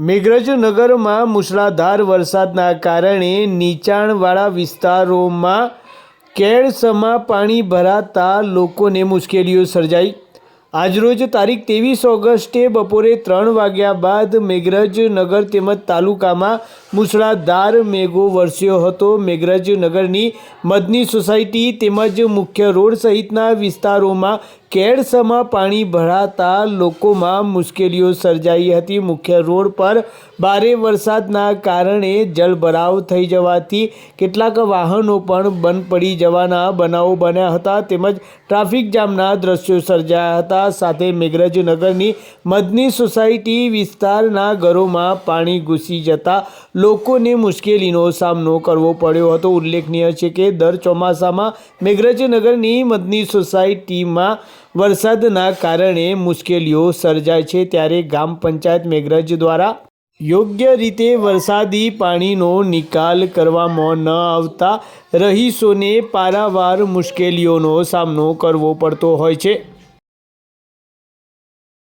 મેઘરજનગરમાં મુસળાધાર વરસાદના કારણે નીચાણવાળા વિસ્તારોમાં કેળસમા પાણી ભરાતા લોકોને મુશ્કેલીઓ સર્જાઈ. આજરોજ તારીખ ત્રેવીસ ઓગસ્ટે બપોરે ત્રણ વાગ્યા બાદ મેઘરજનગર તેમજ તાલુકામાં મુશળાધાર મેઘો વરસ્યો હતો. મેઘરજ નગરની મદની સોસાયટી તેમજ મુખ્ય રોડ સહિતના વિસ્તારોમાં કેળસમાં પાણી ભરાતા લોકોમાં મુશ્કેલીઓ સર્જાઈ હતી. મુખ્ય રોડ પર ભારે વરસાદના કારણે જળભરાવ થઈ જવાથી કેટલાક વાહનો પણ બંધ પડી જવાના બનાવો બન્યા હતા. તેમજ ટ્રાફિક જામના દ્રશ્યો સર્જાયા હતા. સાથે મેઘરજ નગરની મદની સોસાયટી વિસ્તારના ઘરોમાં પાણી ઘૂસી જતા લોકોને મુશ્કેલીનો સામનો કરવો પડ્યો હતો. ઉલ્લેખનીય છે કે દર ચોમાસામાં મેઘરાજનગરની મદની સોસાયટીમાં વરસાદના કારણે મુશ્કેલીઓ સર્જાય છે. ત્યારે ગામ પંચાયત મેઘરજ દ્વારા યોગ્ય રીતે વરસાદી પાણીનો નિકાલ કરવામાં ન આવતા રહીશોને પારાવાર મુશ્કેલીઓનો સામનો કરવો પડતો હોય છે.